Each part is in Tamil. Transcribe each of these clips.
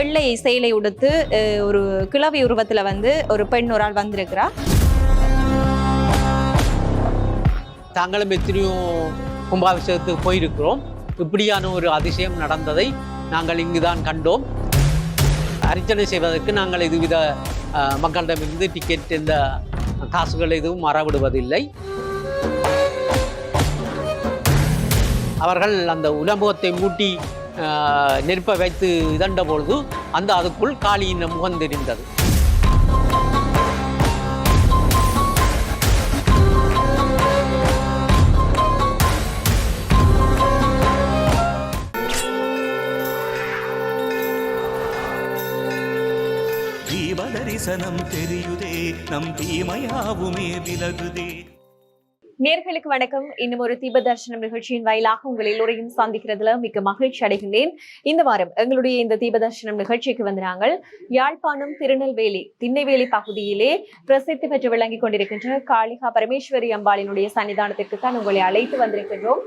வெள்ளை சேலை உடுத்து ஒரு கிழவி உருவத்தில் வந்து ஒரு பெண் ஒரு ஆள் வந்திருக்கிறா. தாங்களும் எத்தனையோ கும்பாபிஷேகத்துக்கு போயிருக்கிறோம். இப்படியான ஒரு அதிசயம் நடந்ததை நாங்கள் இங்குதான் கண்டோம். அர்ச்சனை செய்வதற்கு நாங்கள் இதுவித மக்களிடமிருந்து டிக்கெட் இந்த காசுகள் எதுவும் மறவிடுவதில்லை அவர்கள் அந்த உலமுகத்தை மூட்டி நெருப்பை வைத்து இதண்ட பொழுது அந்த அதுக்குள் காளியின் முகம் தெரிந்தது ஜீவ தரிசனம் தெரியுதே நம் தீமையாவுமே விலகுதே. நேர்களுக்கு வணக்கம். இன்னும் ஒரு தீப தர்சனம் நிகழ்ச்சியின் வாயிலாக உங்கள் எல்லோரையும் சந்திக்கிறதுல மிக்க மகிழ்ச்சி அடைகின்றேன். இந்த வாரம் எங்களுடைய இந்த தீப தர்சனம் நிகழ்ச்சிக்கு வந்து நாங்கள் யாழ்ப்பாணம் திருநெல்வேலி திண்ணைவேலி பகுதியிலே பிரசித்தி பெற்று விளங்கிக் கொண்டிருக்கின்ற காளிகா பரமேஸ்வரி அம்பாளினுடைய சன்னிதானத்திற்கு தான் உங்களை அழைத்து வந்திருக்கின்றோம்.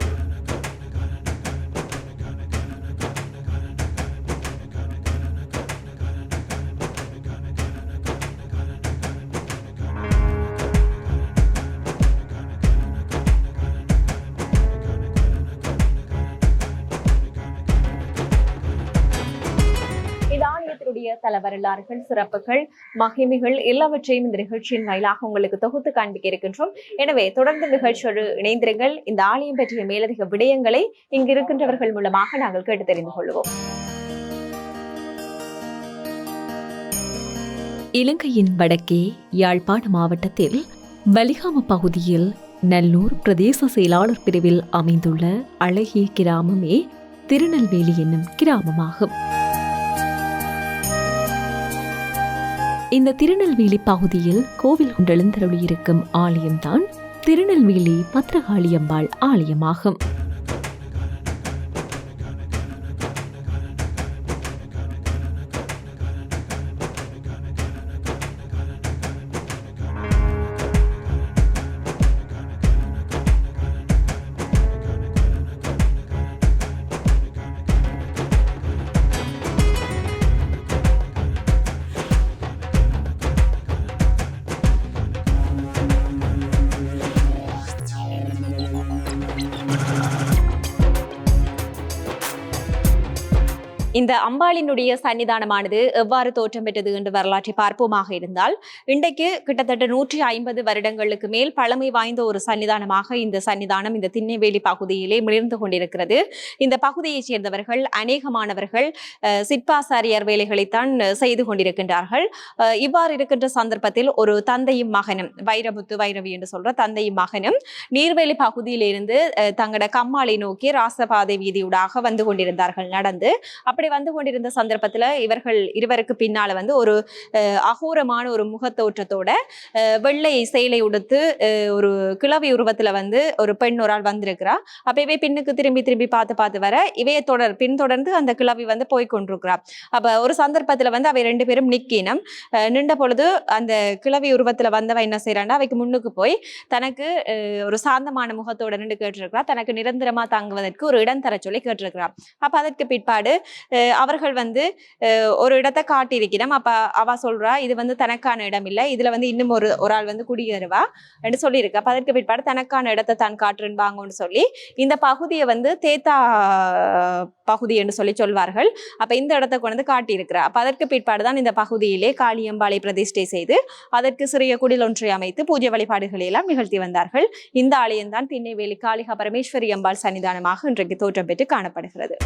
ஆலயத்தினுடைய தல வரலாறுகள் சிறப்புகள் மகிமைகள் எல்லாவற்றையும் இந்த நிகழ்ச்சியின் வாயிலாக உங்களுக்கு தொகுத்து காண்பிக்க இருக்கின்றோம். எனவே தொடர்ந்து நிகழ்ச்சியோடு இணைந்திருங்கள். இந்த ஆலயம் பற்றிய மேலதிக விடயங்களை இங்கு இருக்கின்றவர்கள் மூலமாக நாங்கள் கேட்டு தெரிந்து கொள்வோம். இலங்கையின் வடக்கே யாழ்ப்பாண மாவட்டத்தில் வலிகாம பகுதியில் நல்லூர் பிரதேச செயலாளர் பிரிவில் அமைந்துள்ள அழகிய கிராமமே திருநெல்வேலி என்னும் கிராமமாகும். இந்த திருநெல்வேலி பகுதியில் கோவில் கொண்டெழுந்தருளியிருக்கும் ஆலயம்தான் திருநெல்வேலி பத்ரகாளியம்பாள் ஆலயமாகும். இந்த அம்பாளினுடைய சன்னிதானமானது எவ்வாறு தோற்றம் பெற்றது என்று வரலாற்றை பார்ப்போமாக இருந்தால் இன்றைக்கு கிட்டத்தட்ட நூற்றி ஐம்பது வருடங்களுக்கு மேல் பழமை வாய்ந்த ஒரு சன்னிதானமாக இந்த சன்னிதானம் இந்த திண்ணைவேலி பகுதியிலே மிளிர்ந்து கொண்டிருக்கிறது. இந்த பகுதியைச் சேர்ந்தவர்கள் அநேகமானவர்கள் அஹ், சிற்பாசாரியர் வேலைகளைத்தான் செய்து கொண்டிருக்கின்றார்கள். அஹ், இவ்வாறு இருக்கின்ற சந்தர்ப்பத்தில் ஒரு தந்தையும் மகனும் வைரமுத்து வைரவி என்று சொல்ற தந்தையும் மகனும் நீர்வேலி பகுதியிலிருந்து அஹ், தங்களோட கம்மாளை நோக்கி ராசபாதை வீதியூடாக வந்து கொண்டிருந்தார்கள் நடந்து. அப்படி வந்து கொண்டிருந்த சந்தர்ப்பத்துல இவர்கள் இருவருக்கு பின்னால வந்து ஒரு அஹ், அகோரமான ஒரு முகத்தோற்றத்தோட அஹ், வெள்ளை சேலை உடுத்து ஒரு கிழவி உருவத்துல வந்து ஒரு பெண் ஒரு ஆள் வந்திருக்கிறா. அப்ப இவை பின்னுக்கு திரும்பி திரும்பி பார்த்து பார்த்து வர இவைய தொடர் பின்தொடர்ந்து அந்த கிழவி வந்து போய் கொண்டிருக்கிறா. அப்ப ஒரு சந்தர்ப்பத்துல வந்து அவை ரெண்டு பேரும் நிக்கினம். அஹ், நின்ற பொழுது அந்த கிழவி உருவத்துல வந்தவ என்ன செய்யறான்னா அவைக்கு முன்னுக்கு போய் தனக்கு ஒரு சாந்தமான முகத்தோட நின்று கேட்டிருக்கிறா. தனக்கு நிரந்தரமா தங்குவதற்கு ஒரு இடம் தர சொல்லி கேட்டிருக்கிறா. அப்ப அதற்கு பிற்பாடு அவர்கள் வந்து ஒரு இடத்தை காட்டியிருக்கிறோம் அப்ப அவ சொல்றா இது வந்து தனக்கான இடம் இல்லை. இதுல வந்து இன்னும் ஒரு ஒரு ஆள் வந்து குடியேறுவா என்று சொல்லியிருக்கு. அப்போ அதற்கு பிற்பாடு தனக்கான இடத்தை தான் காட்டுறேன்பாங்கன்னு சொல்லி இந்த பகுதியை வந்து தேத்தா பகுதி என்று சொல்லி சொல்வார்கள். அப்ப இந்த இடத்தை கொண்டு வந்து காட்டியிருக்கிறா. அப்ப அதற்கு பிற்பாடு தான் இந்த பகுதியிலே காளியம்பாளை பிரதிஷ்டை செய்து அதற்கு சிறிய குடில் ஒன்றை அமைத்து பூஜை வழிபாடுகளை எல்லாம் நிகழ்த்தி வந்தார்கள். இந்த ஆலயம்தான் திண்ணைவேலி காளிகா பரமேஸ்வரி அம்பாள் சன்னிதானமாக இன்றைக்கு தோற்றம் பெற்று காணப்படுகிறது.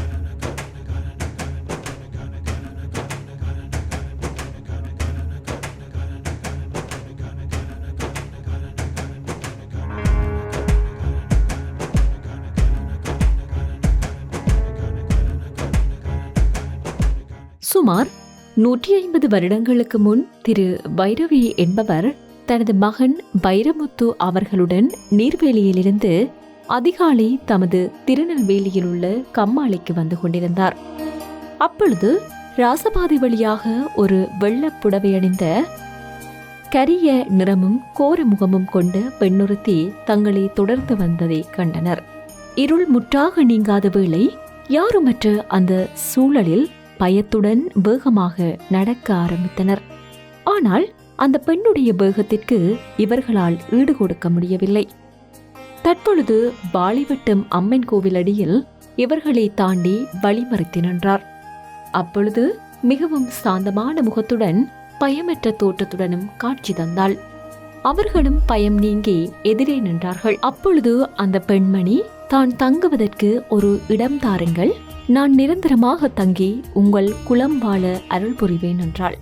சுமார் நூற்றி ஐம்பது வருடங்களுக்கு முன் திரு வைரவி என்பவர் தனது மகன் வைரமுத்து அவர்களுடன் நீர்வேலியிலிருந்து அதிகாலை தமது திருநெல்வேலியில் உள்ள கம்மாளிக்கு வந்து கொண்டிருந்தார். அப்பொழுது ராசபாதை வழியாக ஒரு வெள்ளப் புடவை அணிந்த கரிய நிறமும் கோர முகமும் கொண்ட பெண்ணொருத்தி தங்களை தொடர்ந்து வந்ததை கண்டனர். இருள் முற்றாக நீங்காத வேளை யாருமற்ற அந்த சூழலில் பயத்துடன் வேகமாக நடக்க ஆரம்பித்தனர். ஆனால் அந்த பெண்ணுடைய வேகத்திற்கு இவர்களால் ஈடு கொடுக்க முடியவில்லை. தற்பொழுது வாளிவட்டம் அம்மன் கோவில் அடியில் இவர்களை தாண்டி வழிமறித்து நின்றார். அப்பொழுது மிகவும் சாந்தமான முகத்துடன் பயமற்ற தோற்றத்துடனும் காட்சி தந்தாள். அவர்களும் பயம் நீங்கி எதிரே நின்றார்கள். அப்பொழுது அந்த பெண்மணி தான் தங்குவதற்கு ஒரு இடம் தாருங்கள். நான் நிரந்தரமாக தங்கி உங்கள் குலம் வாழ அருள் புரிவேன் என்றாள்.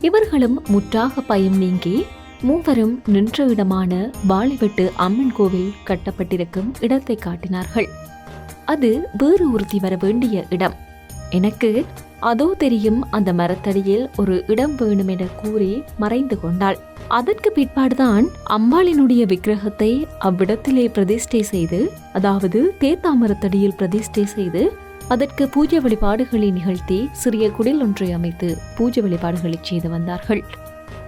இவர்களும் முற்றாக பயம் நீங்கி மூவரும் நின்ற இடமான வாலிவெட்டு அம்மன் கோவில் கட்டப்பட்டிருக்கும் இடத்தை காட்டினார்கள். அது வேறு ஒருத்தி வர வேண்டிய இடம். எனக்கு அதோ தெரியும் அந்த மரத்தடியில் ஒரு இடம் வேணும் என கூறி மறைந்து கொண்டாள். அதற்கு பிற்பாடுதான் அம்பாளினுடைய விக்கிரகத்தை அவ்விடத்திலே பிரதிஷ்டை செய்து அதாவது தேத்தாமரத்தடியில் பிரதிஷ்டை செய்து அதற்கு பூஜை வழிபாடுகளை நிகழ்த்தி சிறிய குடில் ஒன்றை அமைத்து பூஜை வழிபாடுகளை செய்து வந்தார்கள்.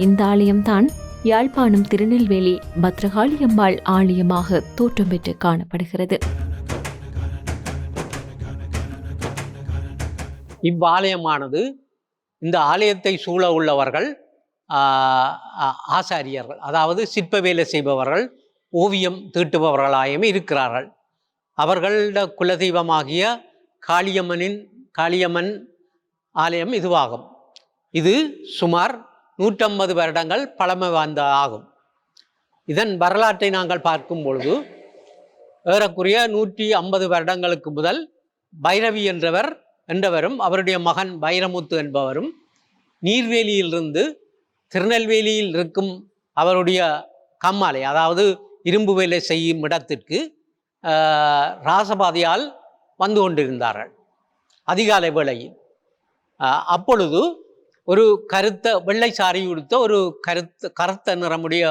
இந்த ஆலயம்தான் யாழ்ப்பாணம் திருநெல்வேலி பத்ரகாளியம்மாள் ஆலயமாக தோற்றம் பெற்று காணப்படுகிறது. இவ்வாலயமானது இந்த ஆலயத்தை சூழ உள்ளவர்கள் ஆசாரியர்கள் அதாவது சிற்ப வேலை செய்பவர்கள் ஓவியம் தீட்டுபவர்களாயும் இருக்கிறார்கள். அவர்களோட குலதெய்வமாகிய காளியம்மனின் காளியம்மன் ஆலயம் இதுவாகும். இது சுமார் நூற்றம்பது வருடங்கள் பழமை வாய்ந்த ஆகும். இதன் வரலாற்றை நாங்கள் பார்க்கும் பொழுது ஏறக்குறைய நூற்றி ஐம்பது வருடங்களுக்கு முதல் பைரவி என்றவர் என்றவரும் அவருடைய மகன் வைரமுத்து என்பவரும் நீர்வேலியிலிருந்து திருநெல்வேலியில் இருக்கும் அவருடைய கம்மாலை அதாவது இரும்பு வேலை செய்யும் இடத்திற்கு ராசபாதையால் வந்து கொண்டிருந்தார்கள். அதிகாலை வேளையில். அப்பொழுது ஒரு கருத்த வெள்ளை சாரி உடுத்த ஒரு கருத்த கருத்த நிறமுடைய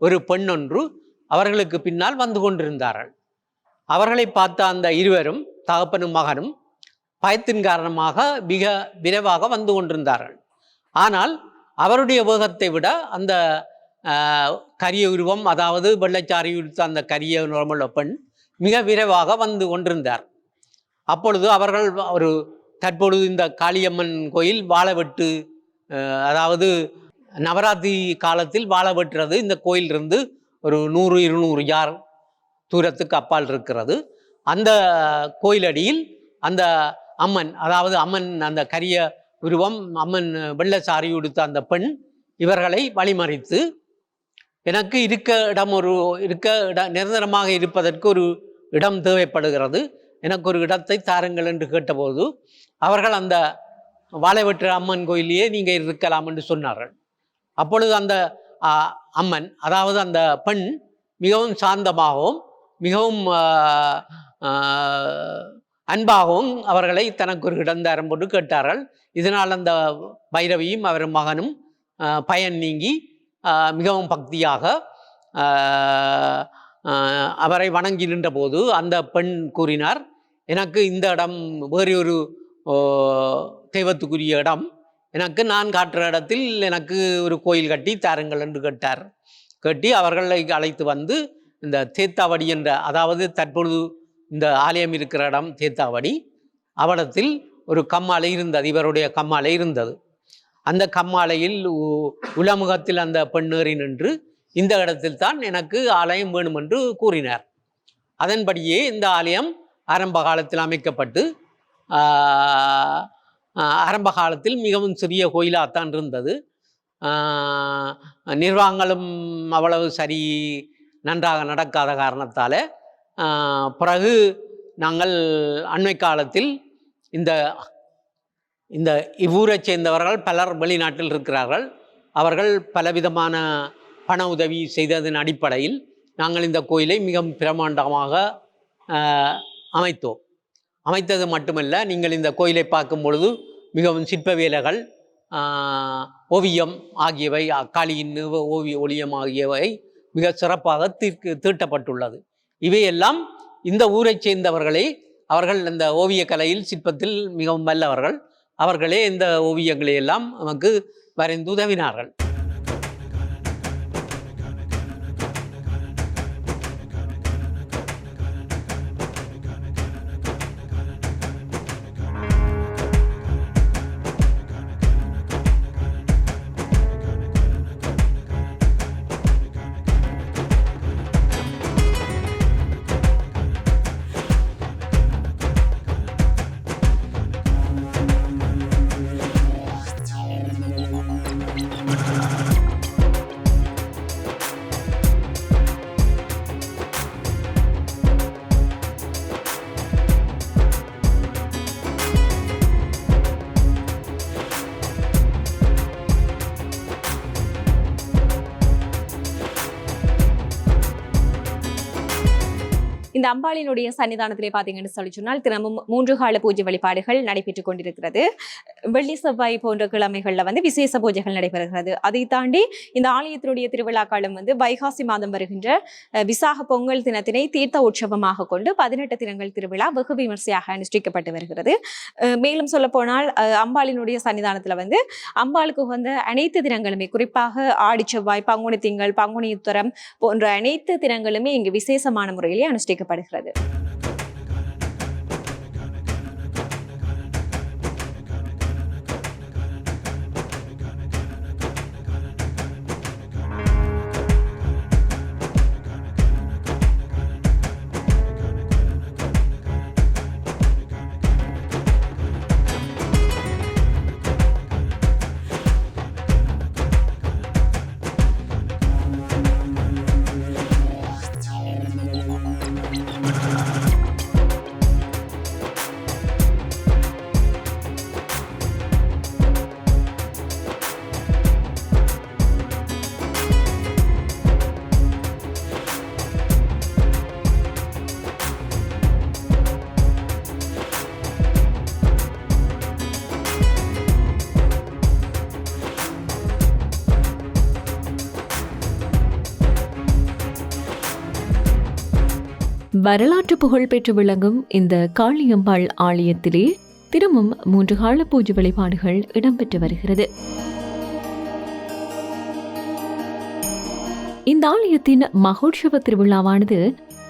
ஒரு பெண் ஒன்று அவர்களுக்கு பின்னால் வந்து கொண்டிருந்தார்கள். அவர்களை பார்த்த அந்த இருவரும் தகப்பனும் மகனும் பயத்தின் காரணமாக மிக விரைவாக வந்து கொண்டிருந்தார்கள். ஆனால் அவருடைய வேகத்தை விட அந்த கரிய உருவம் அதாவது வெள்ளைச்சாரி உடுத்த அந்த கரிய உருவமுள்ள பெண் மிக விரைவாக வந்து கொண்டிருந்தார். அப்பொழுது அவர்கள் ஒரு தற்பொழுது இந்த காளியம்மன் கோயில் வாழவெட்டு ஆஹ், அதாவது நவராத்திரி காலத்தில் வாழ வெட்டுறது இந்த கோயிலிருந்து ஒரு நூறு இருநூறு யார் தூரத்துக்கு அப்பால் இருக்கிறது. அந்த கோயிலடியில் அந்த அம்மன் அதாவது அம்மன் அந்த கரிய உருவம் அம்மன் வெள்ள சாரி உடுத்த அந்த பெண் இவர்களை வழிமறித்து எனக்கு இருக்க இடம் ஒரு இருக்க இடம் நிரந்தரமாக இருப்பதற்கு ஒரு இடம் தேவைப்படுகிறது. எனக்கு ஒரு இடத்தை தாருங்கள் என்று கேட்டபோது அவர்கள் அந்த வாழைவெற்ற அம்மன் கோயிலேயே நீங்கள் இருக்கலாம் என்று சொன்னார்கள். அப்பொழுது அந்த அம்மன் அதாவது அந்த பெண் மிகவும் சாந்தமாகவும் மிகவும் அன்பாகவும் அவர்களை தனக்கு ஒரு இடம் தரம் போட்டு கேட்டார்கள். இதனால் அந்த பைரவியும் அவர் மகனும் பயன் நீங்கி மிகவும் பக்தியாக அவரை வணங்கி நின்றபோது அந்த பெண் கூறினார் எனக்கு இந்த இடம் வேறு ஒரு தெய்வத்துக்குரிய இடம். எனக்கு நான் காட்டுற இடத்தில் எனக்கு ஒரு கோயில் கட்டி தாருங்கள் என்று கேட்டார். கட்டி அவர்களை அழைத்து வந்து இந்த தேத்தாவடி என்ற அதாவது தற்பொழுது இந்த ஆலயம் இருக்கிற இடம் தேத்தாவடி அவடத்தில் ஒரு கம்மாலை இருந்தது இவருடைய கம்மாலை இருந்தது. அந்த கம்மாலையில் உ- அந்த பெண்ணேறி நின்று இந்த இடத்தில் தான் எனக்கு ஆலயம் வேணும் என்று கூறினார். அதன்படியே இந்த ஆலயம் ஆரம்ப காலத்தில் அமைக்கப்பட்டு ஆரம்ப காலத்தில் மிகவும் சிறிய கோயிலாகத்தான் இருந்தது. நிர்வாகங்களும் அவ்வளவு சரி நன்றாக நடக்காத காரணத்தால் பிறகு நாங்கள் அண்மை காலத்தில் இந்த இந்த இவ்வூரைச் சேர்ந்தவர்கள் பலர் வெளிநாட்டில் இருக்கிறார்கள். அவர்கள் பலவிதமான பண உதவி செய்ததன் அடிப்படையில் நாங்கள் இந்த கோயிலை மிகவும் பிரமாண்டமாக அமைத்தோம் அமைத்தது மட்டுமல்ல நீங்கள் இந்த கோயிலை பார்க்கும் பொழுது மிகவும் சிற்ப வேலைகள் ஓவியம் ஆகியவை அக்காளியின் ஓவிய ஒளியம் ஆகியவை மிக சிறப்பாக தீர்க்கு தீட்டப்பட்டுள்ளது. இவையெல்லாம் இந்த ஊரைச் சேர்ந்தவர்களே அவர்கள் இந்த ஓவியக் கலையில் சிற்பத்தில் மிகவும் வல்லவர்கள். அவர்களே இந்த ஓவியங்களை எல்லாம் நமக்கு வரைந்து உதவினார்கள். இந்த அம்பாளினுடைய சன்னிதானத்திலே பார்த்தீங்கன்னு சொல்லி சொன்னால் தினமும் மூன்று கால பூஜை வழிபாடுகள் நடைபெற்றுக் கொண்டிருக்கிறது. வெள்ளி செவ்வாய் போன்ற கிழமைகள்ல வந்து விசேஷ பூஜைகள் நடைபெறுகிறது. அதை தாண்டி இந்த ஆலயத்தினுடைய திருவிழாக்காலம் வந்து வைகாசி மாதம் வருகின்ற விசாக பொங்கல் தினத்தினை தீர்த்த உற்சவமாக கொண்டு பதினெட்டு தினங்கள் திருவிழா வெகு விமர்சையாக அனுஷ்டிக்கப்பட்டு வருகிறது. அஹ், மேலும் சொல்ல போனால் அம்பாளினுடைய சன்னிதானத்தில் வந்து அம்பாளுக்கு உகந்த அனைத்து தினங்களுமே குறிப்பாக ஆடி செவ்வாய் பங்குனி திங்கள் பங்குனி உத்தரம் போன்ற அனைத்து தினங்களுமே இங்கு விசேஷமான முறையிலே அனுஷ்டிக்கப்படுகிறது வரலாற்று புகழ்பெற்று விளங்கும் இந்த காளியம்பாள் ஆலயத்திலே தினமும் மூன்று கால பூஜை வழிபாடுகள் இடம்பெற்று வருகிறது. இந்த ஆலயத்தின் மகோற்சவ திருவிழாவானது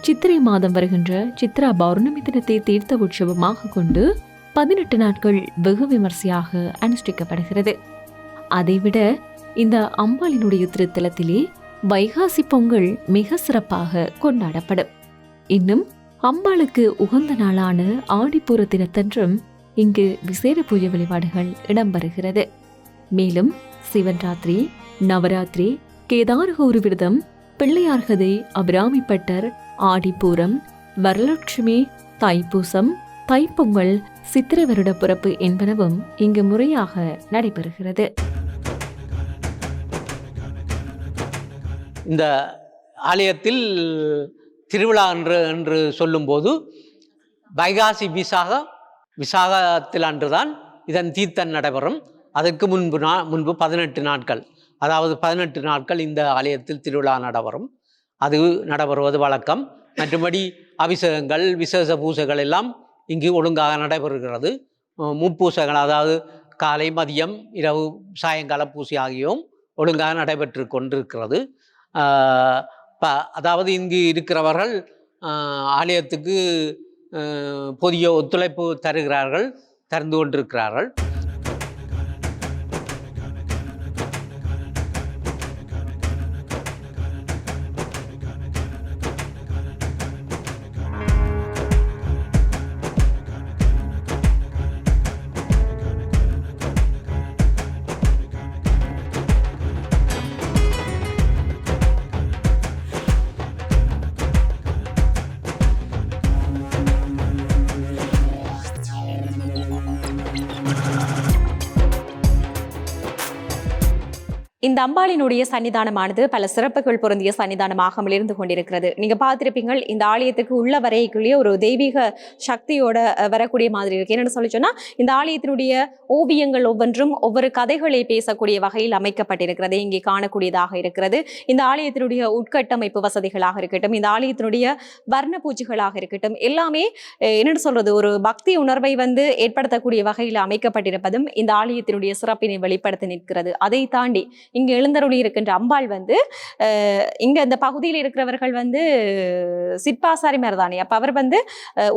சித்திரை மாதம் வருகின்ற சித்ரா பௌர்ணமி தினத்தை தீர்த்த உற்சவமாக கொண்டு பதினெட்டு நாட்கள் வெகு விமர்சையாக அனுஷ்டிக்கப்படுகிறது. அதைவிட இந்த அம்பாளினுடைய திருத்தலத்திலே வைகாசி பொங்கல் மிக சிறப்பாக கொண்டாடப்படும். இன்னும் அம்பாளுக்கு உகந்த நாளான ஆடிப்பூர தினத்தன்றும் இங்கு விசேட பூஜை வழிபாடுகள் இடம்பெறுகிறது. மேலும் சிவன் ராத்திரி நவராத்திரி கேதாரகௌரி விரதம் பிள்ளையார்கதை அபிராமிப்பட்டர் ஆடிப்பூரம் வரலட்சுமி தைப்பூசம் தைப்பொங்கல் சித்திரை வருட பிறப்பு என்பனவும் இங்கு முறையாக நடைபெறுகிறது. இந்த ஆலயத்தில் திருவிழா என்று என்று சொல்லும்போது வைகாசி விசாக விசாகத்தில் அன்றுதான் இதன் தீர்த்தம் நடைபெறும். அதற்கு முன்பு நா முன்பு பதினெட்டு நாட்கள். அதாவது பதினெட்டு நாட்கள் இந்த ஆலயத்தில் திருவிழா நடைபெறும். அது நடைபெறுவது வழக்கம். மற்றபடி அபிஷேகங்கள் விசேஷ பூசைகள் எல்லாம் இங்கு ஒழுங்காக நடைபெறுகிறது. முப்பூசைகள் அதாவது காலை மதியம் இரவு சாயங்கால பூசை ஆகியவும் ஒழுங்காக நடைபெற்று கொண்டிருக்கிறது. அதாவது இங்கு இருக்கிறவர்கள் ஆலயத்துக்கு போதிய ஒத்துழைப்பு தருகிறார்கள் தருந்து கொண்டிருக்கிறார்கள். இந்த அம்பாளினுடைய சன்னிதானமானது பல சிறப்புகள் பொருந்திய சன்னிதானமாக மிளிர்ந்து கொண்டிருக்கிறது. நீங்க பார்த்திருப்பீங்கள் இந்த ஆலயத்துக்கு உள்ள வரைக்குள்ளேயே ஒரு தெய்வீக சக்தியோட வரக்கூடிய மாதிரி இருக்கு. என்னன்னு சொல்லி சொன்னா இந்த ஆலயத்தினுடைய ஓவியங்கள் ஒவ்வொன்றும் ஒவ்வொரு கதைகளை பேசக்கூடிய வகையில் அமைக்கப்பட்டிருக்கிறது. இங்கே காணக்கூடியதாக இருக்கிறது. இந்த ஆலயத்தினுடைய உட்கட்டமைப்பு வசதிகளாக இருக்கட்டும் இந்த ஆலயத்தினுடைய வர்ண பூஜைகளாக இருக்கட்டும் எல்லாமே அஹ், என்னன்னு சொல்றது ஒரு பக்தி உணர்வை வந்து ஏற்படுத்தக்கூடிய வகையில் அமைக்கப்பட்டிருப்பதும் இந்த ஆலயத்தினுடைய சிறப்பினை வெளிப்படுத்தி நிற்கிறது. அதை தாண்டி இங்கு எழுந்தருளி இருக்கின்ற அம்பாள் வந்து இங்கே இங்க இந்த பகுதியில் இருக்கிறவர்கள் வந்து சிற்பாசாரி மருதானி அப்போ அவர் வந்து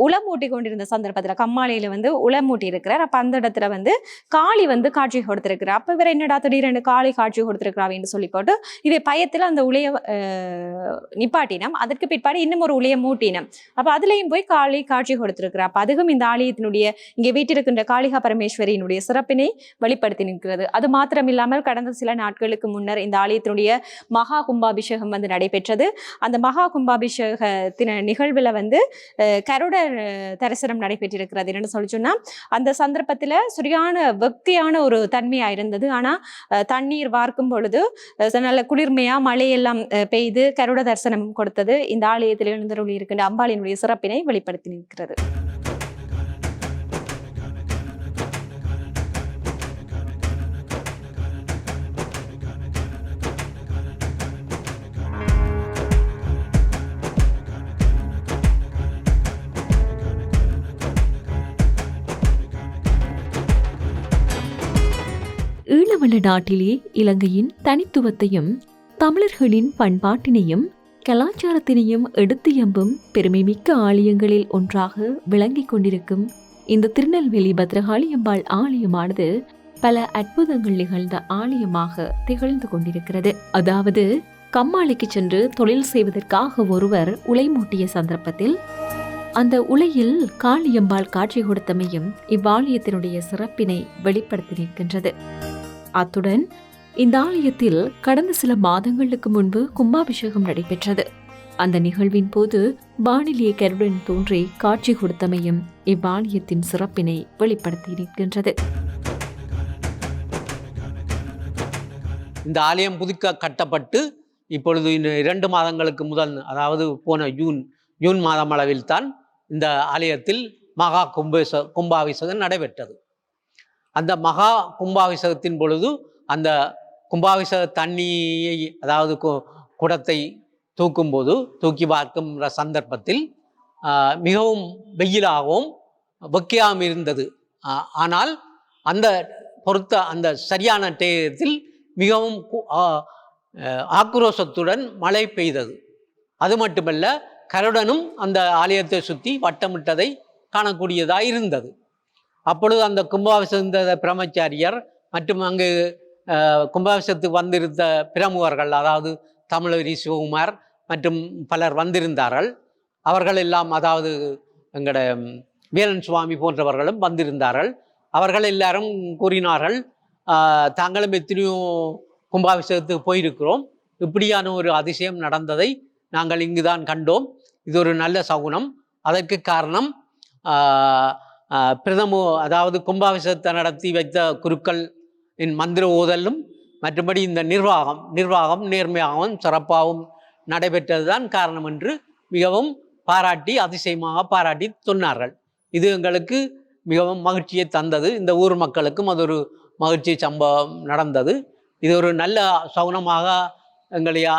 உளம் மூட்டி கொண்டிருந்த சந்தர்ப்பத்துல கம்மாலையில வந்து உளம் மூட்டி இருக்கிறார். அப்போ அந்த இடத்துல வந்து காளி வந்து காட்சி கொடுத்திருக்கிறார். அப்போ இவர் என்னடா திடீரென்று காளி காட்சி கொடுத்திருக்கிறாவின்னு சொல்லி போட்டு இதை பயத்தில் அந்த உளைய அஹ், நிப்பாட்டினம். அதற்கு பிற்பாடு இன்னும் ஒரு உளைய மூட்டினம். அப்போ அதுலயும் போய் காளி காட்சி கொடுத்திருக்கிறார். அப்ப அதுவும் இந்த ஆலயத்தினுடைய இங்கே வீட்டிருக்கின்ற காளிகா பரமேஸ்வரியினுடைய சிறப்பினை வெளிப்படுத்தி நிற்கிறது. அது மாத்திரமில்லாமல் கடந்த சில நாட்கள் நாட்களுக்கு முன்னர் இந்த ஆலயத்தினுடைய மகா கும்பாபிஷேகம் வந்து நடைபெற்றது. அந்த மகா கும்பாபிஷேகத்தின நிகழ்வில் வந்து அஹ், கருடர் தரிசனம் நடைபெற்றிருக்கிறது என்னன்னு சொல்லி சொன்னா அந்த சந்தர்ப்பத்துல சரியான வெக்கையான ஒரு தன்மையா இருந்தது. ஆனா தண்ணீர் வார்க்கும் பொழுது நல்ல குளிர்மையா மழையெல்லாம் பெய்து கருட தரிசனம் கொடுத்தது. இந்த ஆலயத்தில் எழுந்தருளி இருக்கின்ற அம்பாளினுடைய சிறப்பினை வெளிப்படுத்தி நிற்கிறது. ஈழவள நாட்டிலே இலங்கையின் தனித்துவத்தையும் தமிழர்களின் பண்பாட்டினையும் கலாச்சாரத்தினையும் எடுத்து எம்பும் பெருமை பெருமைமிக்க ஆலயங்களில் ஒன்றாக விளங்கிக் கொண்டிருக்கும் இந்த திருநெல்வேலி பத்ரகாளி அம்பாள் ஆலயமானது பல அற்புதங்கள் நிகழ்ந்த ஆலயமாக திகழ்ந்து கொண்டிருக்கிறது. அதாவது கம்மாளிக்கு சென்று தொழில் செய்வதற்காக ஒருவர் உலை மூட்டிய சந்தர்ப்பத்தில் அந்த உலையில் காளியம்பாள் காட்சி கொடுத்தமையும் இவ்வாலயத்தினுடைய சிறப்பினை வெளிப்படுத்தி நிற்கின்றது. அத்துடன் இந்த ஆலயத்தில் கடந்த சில மாதங்களுக்கு முன்பு கும்பாபிஷேகம் நடைபெற்றது. அந்த நிகழ்வின் போது வானிலே கருடன் தோன்றி காட்சி கொடுத்தமையும் இவ்வாலயத்தின் சிறப்பினை வெளிப்படுத்தி நிற்கின்றது. இந்த ஆலயம் புதுக்க கட்டப்பட்டு இப்பொழுது இன்னும் இரண்டு மாதங்களுக்கு முதல் அதாவது போன ஜூன் ஜூன் மாதம் அளவில் தான் இந்த ஆலயத்தில் மகா கும்பேச கும்பாபிஷேகம் நடைபெற்றது. அந்த மகா கும்பாபிஷேகத்தின் பொழுது அந்த கும்பாபிஷேக தண்ணியை அதாவது கு- குடத்தை தூக்கும்போது தூக்கி பார்க்கின்ற சந்தர்ப்பத்தில் மிகவும் வெயிலாகவும் வெக்கையாகவும் இருந்தது. ஆனால் அந்த பொறுத்த அந்த சரியான டேயத்தில் மிகவும் ஆக்ரோஷத்துடன் மழை பெய்தது. அது மட்டுமல்ல கருடனும் அந்த ஆலயத்தை சுற்றி வட்டமிட்டதை காணக்கூடியதாக இருந்தது அப்பொழுது அந்த கும்பாபிஷேக பிரம்மச்சாரியர் மற்றும் அங்கு கும்பாபிஷேகத்துக்கு வந்திருந்த பிரமுகர்கள் அதாவது தமிழரி சிவகுமார் மற்றும் பலர் வந்திருந்தார்கள். அவர்கள் எல்லாம் அதாவது எங்களோட வீரன் சுவாமி போன்றவர்களும் வந்திருந்தார்கள். அவர்கள் எல்லாரும் கூறினார்கள் தாங்களும் எத்தனையோ கும்பாபிஷேகத்துக்கு போயிருக்கிறோம். இப்படியான ஒரு அதிசயம் நடந்ததை நாங்கள் இங்குதான் கண்டோம். இது ஒரு நல்ல சகுனம். அதற்கு காரணம் பிரதம அதாவது கும்பாபிஷேகத்தை நடத்தி வைத்த குருக்கள் இன் மந்திர ஓதலும் மற்றபடி இந்த நிர்வாகம் நிர்வாகம் நேர்மையாகவும் சிறப்பாகவும் நடைபெற்றதுதான் காரணம் என்று மிகவும் பாராட்டி அதிசயமாக பாராட்டி சொன்னார்கள். இது எங்களுக்கு மிகவும் மகிழ்ச்சியை தந்தது. இந்த ஊர் மக்களுக்கும் அது ஒரு மகிழ்ச்சி சம்பவம் நடந்தது. இது ஒரு நல்ல சௌனமாக எங்களையா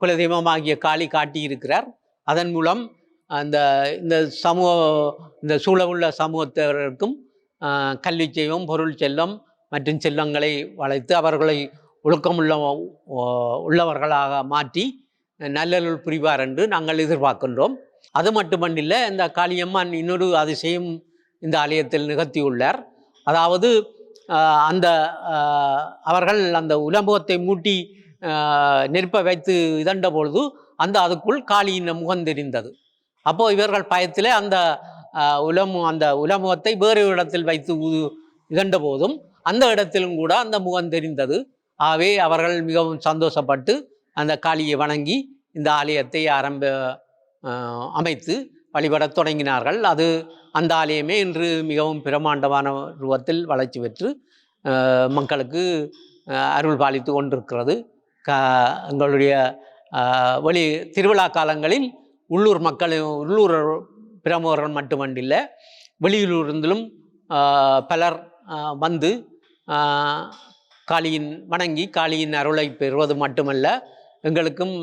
குலதெய்வமாகிய காளி காட்டியிருக்கிறார். அதன் மூலம் அந்த இந்த சமூக இந்த சூழவுள்ள உள்ள சமூகத்தினருக்கும் கல்வி செல்வம் பொருள் செல்லம் மற்றும் செல்வங்களை வளைத்து அவர்களை ஒழுக்கமுள்ள உள்ளவர்களாக மாற்றி நல்லருள் புரிவார் என்று நாங்கள் எதிர்பார்க்கின்றோம். அது மட்டுமல்ல இந்த காளியம்மன் இன்னொரு அதிசயம் இந்த ஆலயத்தில் நிகழ்த்தியுள்ளார். அதாவது அந்த அவர்கள் அந்த உலமுகத்தை மூட்டி நெருப்ப வைத்து இதண்ட பொழுது அந்த அதுக்குள் காளியின் முகம் தெரிந்தது. அப்போ இவர்கள் பயத்திலே அந்த உலமு அந்த உலமுகத்தை வேறு இடத்தில் வைத்து உ- இதண்ட போதும் அந்த இடத்திலும் கூட அந்த முகம் தெரிந்தது. ஆகவே அவர்கள் மிகவும் சந்தோஷப்பட்டு அந்த காளியை வணங்கி இந்த ஆலயத்தை ஆரம்ப அமைத்து வழிபடத் தொடங்கினார்கள். அது அந்த ஆலயமே இன்று மிகவும் பிரமாண்டமான ரூபத்தில் வளர்ச்சி பெற்று மக்களுக்கு அருள் பாலித்து கொண்டிருக்கிறது. க எங்களுடைய வழி வெளி திருவிழா காலங்களில் உள்ளூர் மக்களையும் உள்ளூர் பிரமுகர்கள் மட்டுமண்டில்ல வெளியூரிருந்திலும் பலர் வந்து காளியின் வணங்கி காளியின் அருளை பெறுவது மட்டுமல்ல எங்களுக்கும்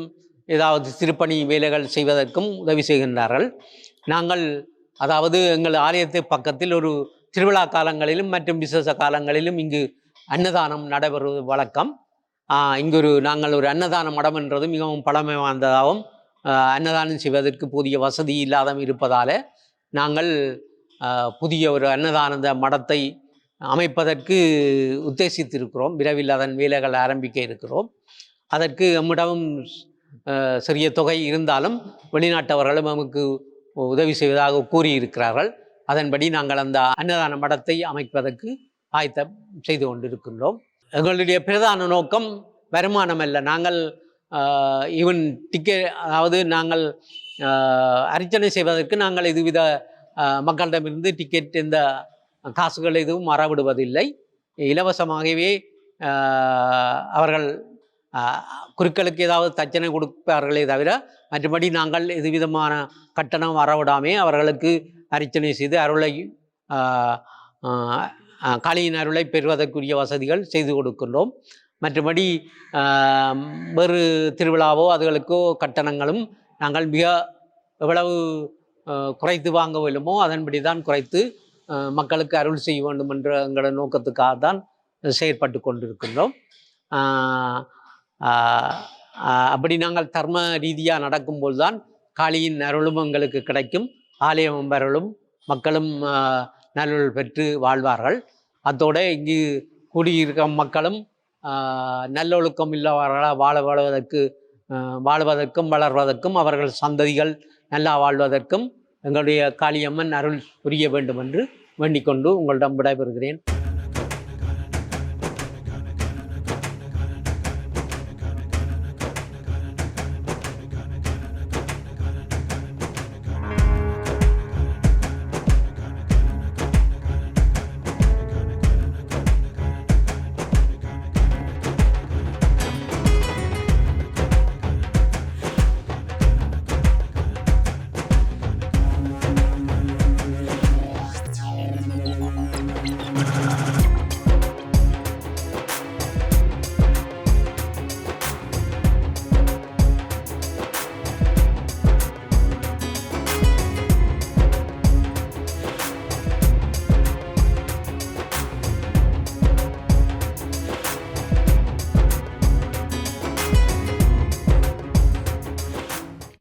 ஏதாவது திருப்பணி வேலைகள் செய்வதற்கும் உதவி செய்கின்றார்கள். நாங்கள் அதாவது எங்கள் ஆலயத்து பக்கத்தில் ஒரு திருவிழா காலங்களிலும் மற்றும் விசேஷ காலங்களிலும் இங்கு அன்னதானம் நடைபெறுவது வழக்கம். இங்கு ஒரு நாங்கள் ஒரு அன்னதான மடம் என்றது மிகவும் பழமை வாய்ந்ததாகவும் அன்னதானம் செய்வதற்கு புதிய வசதி இல்லாத இருப்பதால் நாங்கள் புதிய ஒரு அன்னதானந்த மடத்தை அமைப்பதற்கு உத்தேசித்திருக்கிறோம். விரைவில் அதன் வேலைகள் ஆரம்பிக்க இருக்கிறோம். அதற்கு நம்மிடமும் சிறிய தொகை இருந்தாலும் வெளிநாட்டவர்களும் நமக்கு உதவி செய்வதாக கூறியிருக்கிறார்கள். அதன்படி நாங்கள் அந்த அன்னதான மடத்தை அமைப்பதற்கு ஆயத்தம் செய்து கொண்டிருக்கின்றோம். எங்களுடைய பிரதான நோக்கம் வருமானம் அல்ல. நாங்கள் ஈவன் டிக்கெட் அதாவது நாங்கள் அர்ச்சனை செய்வதற்கு நாங்கள் இதுவித மக்களிடமிருந்து டிக்கெட் இந்த காசுகள் எதுவும் மறவிடுவதில்லை இலவசமாகவே அவர்கள் குருக்களுக்கு ஏதாவது தச்சனை கொடுப்பார்களே தவிர மற்றபடி நாங்கள் எதுவிதமான கட்டணம் வரவிடாமே அவர்களுக்கு அர்ச்சனை செய்து அருளை காளியின் அருளை பெறுவதற்குரிய வசதிகள் செய்து கொடுக்கின்றோம். மற்றபடி வேறு திருவிழாவோ அதுகளுக்கோ கட்டணங்களும் நாங்கள் மிக எவ்வளவு குறைத்து வாங்க வேண்டுமோ அதன்படி தான் குறைத்து மக்களுக்கு அருள் செய்ய வேண்டும் என்ற எங்களோட நோக்கத்துக்காக தான் செயற்பட்டு கொண்டிருக்கின்றோம். அப்படி நாங்கள் தர்ம ரீதியாக நடக்கும்போது தான் காளியின் அருளும் எங்களுக்கு கிடைக்கும். ஆலயம் அருளும் மக்களும் நல்லுள் பெற்று வாழ்வார்கள். அத்தோட இங்கு கூடியிருக்க மக்களும் நல்லொழுக்கம் இல்லாதவர்களாக வாழ வாழ்வதற்கு வாழ்வதற்கும் வளர்வதற்கும் அவர்கள் சந்ததிகள் நல்லா வாழ்வதற்கும் எங்களுடைய காளியம்மன் அருள் புரிய வேண்டும் என்று வேண்டிக்கொண்டு உங்களிடம் விடைபெறுகிறேன்.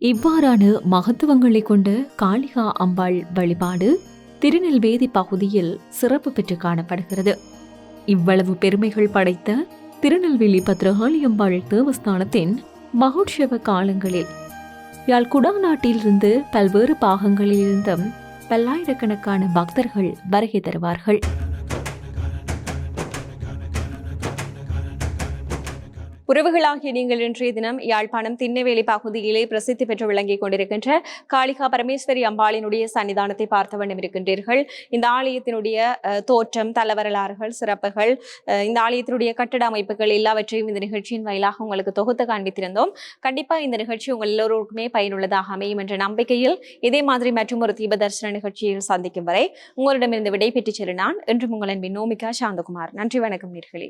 இவ்வாறான மகத்துவங்களை கொண்ட காளிகா அம்பாள் வழிபாடு திருநெல்வேலி பகுதியில் சிறப்பு பெற்று காணப்படுகிறது. இவ்வளவு பெருமைகள் படைத்த திருநெல்வேலி பத்ரகாளி அம்பாள் தேவஸ்தானத்தின் மகோற்சவ காலங்களில் யாழ் குடாநாட்டிலிருந்து பல்வேறு பாகங்களிலிருந்தும் பல்லாயிரக்கணக்கான பக்தர்கள் வருகை தருவார்கள். உறவுகளாகிய நீங்கள் இன்றைய தினம் யாழ்ப்பாணம் திண்ணவேலி பகுதியிலே பிரசித்தி பெற்று விளங்கிக் கொண்டிருக்கின்ற காளிகா பரமேஸ்வரி அம்பாளினுடைய சன்னிதானத்தை பார்த்த வண்ணம் இருக்கின்றீர்கள். இந்த ஆலயத்தினுடைய அஹ், தோற்றம் தலவரலாறுகள் சிறப்புகள் இந்த ஆலயத்தினுடைய கட்டட அமைப்புகள் எல்லாவற்றையும் இந்த நிகழ்ச்சியின் வாயிலாக உங்களுக்கு தொகுத்து காண்பித்திருந்தோம். கண்டிப்பா இந்த நிகழ்ச்சி உங்கள் எல்லோருக்குமே பயனுள்ளதாக அமையும் என்ற நம்பிக்கையில் இதே மாதிரி மற்றும் ஒரு தீப தரிசன நிகழ்ச்சியில் சந்திக்கும் வரை உங்களிடமிருந்து விடை பெற்றுச் செல்ல நான் என்றும் உங்களின் நோமிகா சாந்தகுமார். நன்றி வணக்கம் நேர்களே.